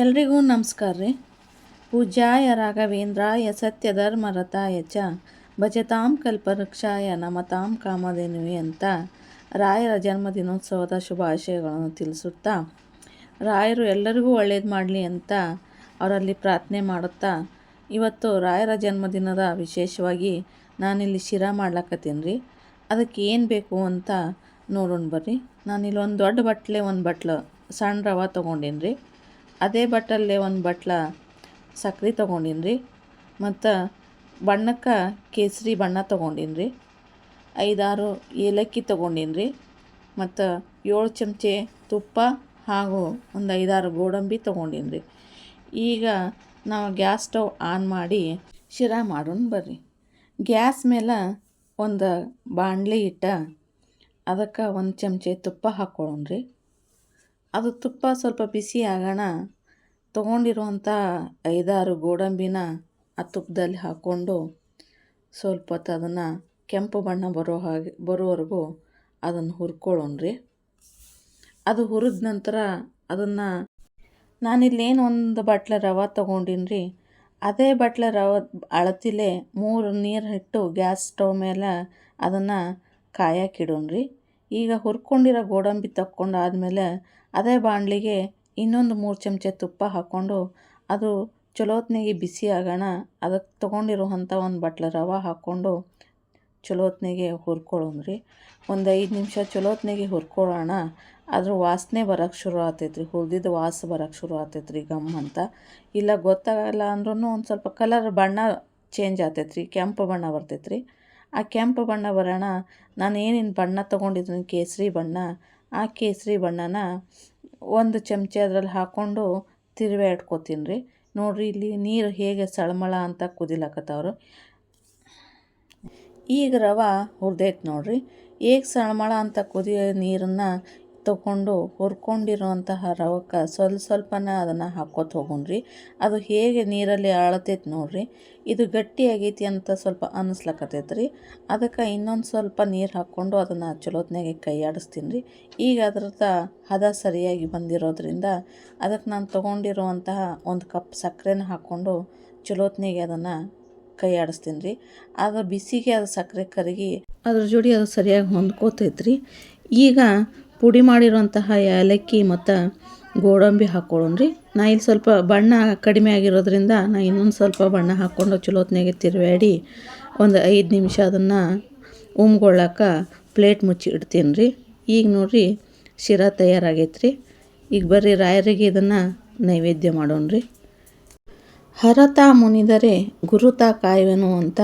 ಎಲ್ರಿಗೂ ನಮಸ್ಕಾರ ರೀ. ಪೂಜ್ಯಾಯ ರಾಘವೇಂದ್ರಾಯ ಸತ್ಯಧರ್ಮರತಾಯ ಚ ಭಜತಾಂ ಕಲ್ಪವೃಕ್ಷಾಯ ನಮತಾಂ ಕಾಮಧೇನುವೆ ಅಂತ ರಾಯರ ಜನ್ಮದಿನೋತ್ಸವದ ಶುಭಾಶಯಗಳನ್ನು ತಿಳಿಸುತ್ತಾ, ರಾಯರು ಎಲ್ಲರಿಗೂ ಒಳ್ಳೇದು ಮಾಡಲಿ ಅಂತ ಅವರಲ್ಲಿ ಪ್ರಾರ್ಥನೆ ಮಾಡುತ್ತಾ, ಇವತ್ತು ರಾಯರ ಜನ್ಮದಿನದ ವಿಶೇಷವಾಗಿ ನಾನಿಲ್ಲಿ ಶಿರಾ ಮಾಡ್ಲಕತ್ತೀನಿ ರೀ. ಅದಕ್ಕೆ ಏನು ಬೇಕು ಅಂತ ನೋಡೋಣ ಬರ್ರಿ. ನಾನಿಲ್ಲಿ ಒಂದು ದೊಡ್ಡ ಬಟ್ಲೆ, ಒಂದು ಬಟ್ಲು, ಸಣ್ಣ ರವೆ ತೊಗೊಂಡೀನಿ ರೀ. ಅದೇ ಬಟ್ಟಲ್ಲೇ ಒಂದು ಬಟ್ಲ ಸಕ್ರೆ ತೊಗೊಂಡೀನಿ ರೀ ಮತ್ತು ಬಣ್ಣಕ್ಕೆ ಕೇಸರಿ ಬಣ್ಣ ತೊಗೊಂಡೀನಿ ರೀ ಐದಾರು ಏಲಕ್ಕಿ ತೊಗೊಂಡೀನಿ ರೀ ಮತ್ತು ಏಳು ಚಮಚೆ ತುಪ್ಪ ಹಾಗೂ ಒಂದು ಐದಾರು ಗೋಡಂಬಿ ತೊಗೊಂಡೀನಿ ರೀ ಈಗ ನಾವು ಗ್ಯಾಸ್ ಸ್ಟವ್ ಆನ್ ಮಾಡಿ ಶಿರಾ ಮಾಡೋಣ ಬರ್ರಿ. ಗ್ಯಾಸ್ ಮೇಲೆ ಒಂದು ಬಾಣಲಿ ಇಟ್ಟ ಅದಕ್ಕೆ ಒಂದು ಚಮಚೆ ತುಪ್ಪ ಹಾಕ್ಕೊಳ್ಳೋಣ ರೀ ಅದು ತುಪ್ಪ ಸ್ವಲ್ಪ ಬಿಸಿ ಆಗೋಣ. ತೊಗೊಂಡಿರುವಂಥ ಐದಾರು ಗೋಡಂಬಿನ ಆ ತುಪ್ಪದಲ್ಲಿ ಹಾಕ್ಕೊಂಡು ಸ್ವಲ್ಪ ಹೊತ್ತು ಅದನ್ನು ಕೆಂಪು ಬಣ್ಣ ಬರೋ ಹಾಗೆ, ಬರೋವರೆಗೂ ಅದನ್ನು ಹುರ್ಕೊಳ್ಳೋಣ್ರಿ ಅದು ಹುರಿದ ನಂತರ ಅದನ್ನು ನಾನಿಲ್ಲೇನು ಒಂದು ಬಟ್ಲ ರವೆ ತೊಗೊಂಡಿನ್ರಿ ಅದೇ ಬಟ್ಲ ರವೆ ಅಳತಿಲೆ ಮೂರು ನೀರು ಇಟ್ಟು ಗ್ಯಾಸ್ ಸ್ಟವ್ ಮೇಲೆ ಅದನ್ನು ಕಾಯಕ್ಕಿಡೋಣ್ರಿ ಈಗ ಹುರ್ಕೊಂಡಿರೋ ಗೋಡಂಬಿ ತಕ್ಕೊಂಡಾದ್ಮೇಲೆ ಅದೇ ಬಾಣಲಿಗೆ ಇನ್ನೊಂದು ಮೂರು ಚಮಚ ತುಪ್ಪ ಹಾಕ್ಕೊಂಡು ಅದು ಚಲೋತ್ನಿಗೆ ಬಿಸಿ ಆಗೋಣ, ಅದಕ್ಕೆ ತೊಗೊಂಡಿರುವಂಥ ಒಂದು ಬಟ್ಲ ರವೆ ಹಾಕ್ಕೊಂಡು ಚಲೋತ್ನಿಗೆ ಹುರ್ಕೊಳ್ಳೋಣ ರೀ ಒಂದು ಐದು ನಿಮಿಷ ಚಲೋತ್ನಿಗೆ ಹುರ್ಕೊಳ್ಳೋಣ. ಅದ್ರ ವಾಸನೆ ಬರೋಕ್ಕೆ ಶುರು ಆತೈತ್ರಿ ರೀ ಹುರಿದಿದ್ದು ವಾಸ ಬರೋಕ್ಕೆ ಶುರು ಆತೈತ್ರಿ ರೀ ಗಮ್ ಅಂತ. ಇಲ್ಲ ಗೊತ್ತಾಗಲ್ಲ ಅಂದ್ರೂ ಒಂದು ಸ್ವಲ್ಪ ಕಲರ್ ಬಣ್ಣ ಚೇಂಜ್ ಆಗ್ತೈತ್ರಿ, ಕೆಂಪು ಬಣ್ಣ ಬರ್ತೈತ್ರಿ. ಆ ಕೆಂಪು ಬಣ್ಣ ಬರೋಣ ನಾನು ಏನೇನು ಬಣ್ಣ ತೊಗೊಂಡಿದ್ದೀನಿ, ಕೇಸರಿ ಬಣ್ಣ ಆ ಕೇಸರಿ ಬಣ್ಣನ ಒಂದು ಚಮಚ ಅದ್ರಲ್ಲಿ ಹಾಕ್ಕೊಂಡು ತಿರುವೆ ಇಟ್ಕೊತೀನಿ ರೀ ನೋಡಿರಿ ಇಲ್ಲಿ ನೀರು ಹೇಗೆ ಸಳಮಳ ಅಂತ ಕುದಿಲಕತ್ತವ್ರು. ಈಗ ರವೆ ಹುರಿದೈತೆ ನೋಡಿರಿ. ಈಗ ಸಳಮಳ ಅಂತ ಕುದಿಯೋ ನೀರನ್ನು ತೊಗೊಂಡು ಹುರ್ಕೊಂಡಿರುವಂತಹ ರವಕ್ಕೆ ಸ್ವಲ್ಪ ಸ್ವಲ್ಪನ ಅದನ್ನು ಹಾಕೋತ ಹೋಗೋಣ್ರಿ. ಅದು ಹೇಗೆ ನೀರಲ್ಲಿ ಅಳತೈತೆ ನೋಡಿರಿ. ಇದು ಗಟ್ಟಿ ಆಗೈತಿ ಅಂತ ಸ್ವಲ್ಪ ಅನ್ನಿಸ್ಲಕತ್ತೈತೆ ರೀ ಅದಕ್ಕೆ ಇನ್ನೊಂದು ಸ್ವಲ್ಪ ನೀರು ಹಾಕ್ಕೊಂಡು ಅದನ್ನು ಚಲೋತ್ನಾಗೆ ಕೈ ಆಡಿಸ್ತೀನಿ ರೀ ಈಗ ಅದ್ರದ್ದು ಹದ ಸರಿಯಾಗಿ ಬಂದಿರೋದ್ರಿಂದ ಅದಕ್ಕೆ ನಾನು ತೊಗೊಂಡಿರುವಂತಹ ಒಂದು ಕಪ್ ಸಕ್ಕರೆನ ಹಾಕ್ಕೊಂಡು ಚಲೋತ್ನಾಗೆ ಅದನ್ನು ಕೈ ಆಡಿಸ್ತೀನಿ ರೀ ಅದು ಬಿಸಿಗೆ ಅದು ಸಕ್ಕರೆ ಕರಗಿ ಅದ್ರ ಜೋಡಿ ಅದು ಸರಿಯಾಗಿ ಹೊಂದ್ಕೋತೈತ್ರಿ. ಈಗ ಪುಡಿ ಮಾಡಿರುವಂತಹ ಏಲಕ್ಕಿ ಮತ್ತು ಗೋಡಂಬಿ ಹಾಕ್ಕೊಳ್ಳೋಣ ರೀ ನಾ ಇಲ್ಲಿ ಸ್ವಲ್ಪ ಬಣ್ಣ ಕಡಿಮೆ ಆಗಿರೋದ್ರಿಂದ ನಾ ಇನ್ನೊಂದು ಸ್ವಲ್ಪ ಬಣ್ಣ ಹಾಕ್ಕೊಂಡು ಚಲೋತ್ನಾಗೆ ತಿರುವಾಡಿ ಒಂದು ಐದು ನಿಮಿಷ ಅದನ್ನು ಉಮ್ಗೊಳ್ಳಕ್ಕೆ ಪ್ಲೇಟ್ ಮುಚ್ಚಿ ಇಡ್ತೀನಿ ರೀ ಈಗ ನೋಡಿರಿ ಶಿರಾ ತಯಾರಾಗೈತೆ ರೀ ಈಗ ಬರ್ರಿ ರಾಯರಿಗೆ ಇದನ್ನು ನೈವೇದ್ಯ ಮಾಡೋಣ ರೀ ಹರತಾ ಮುನಿದರೆ ಗುರುತಾ ಕಾಯುವೆನು ಅಂತ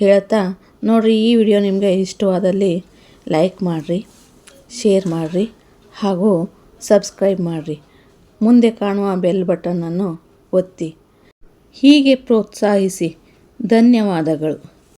ಹೇಳ್ತಾ ನೋಡಿರಿ ಈ ವಿಡಿಯೋ ನಿಮಗೆ ಇಷ್ಟವಾದಲ್ಲಿ ಲೈಕ್ ಮಾಡಿರಿ. ಶೇರ್ ಮಾಡಿರಿ ಹಾಗೂ ಸಬ್ಸ್ಕ್ರೈಬ್ ಮಾಡಿರಿ. ಮುಂದೆ ಕಾಣುವ ಬೆಲ್ ಬಟನನ್ನು ಒತ್ತಿ. ಹೀಗೆ ಪ್ರೋತ್ಸಾಹಿಸಿ. ಧನ್ಯವಾದಗಳು.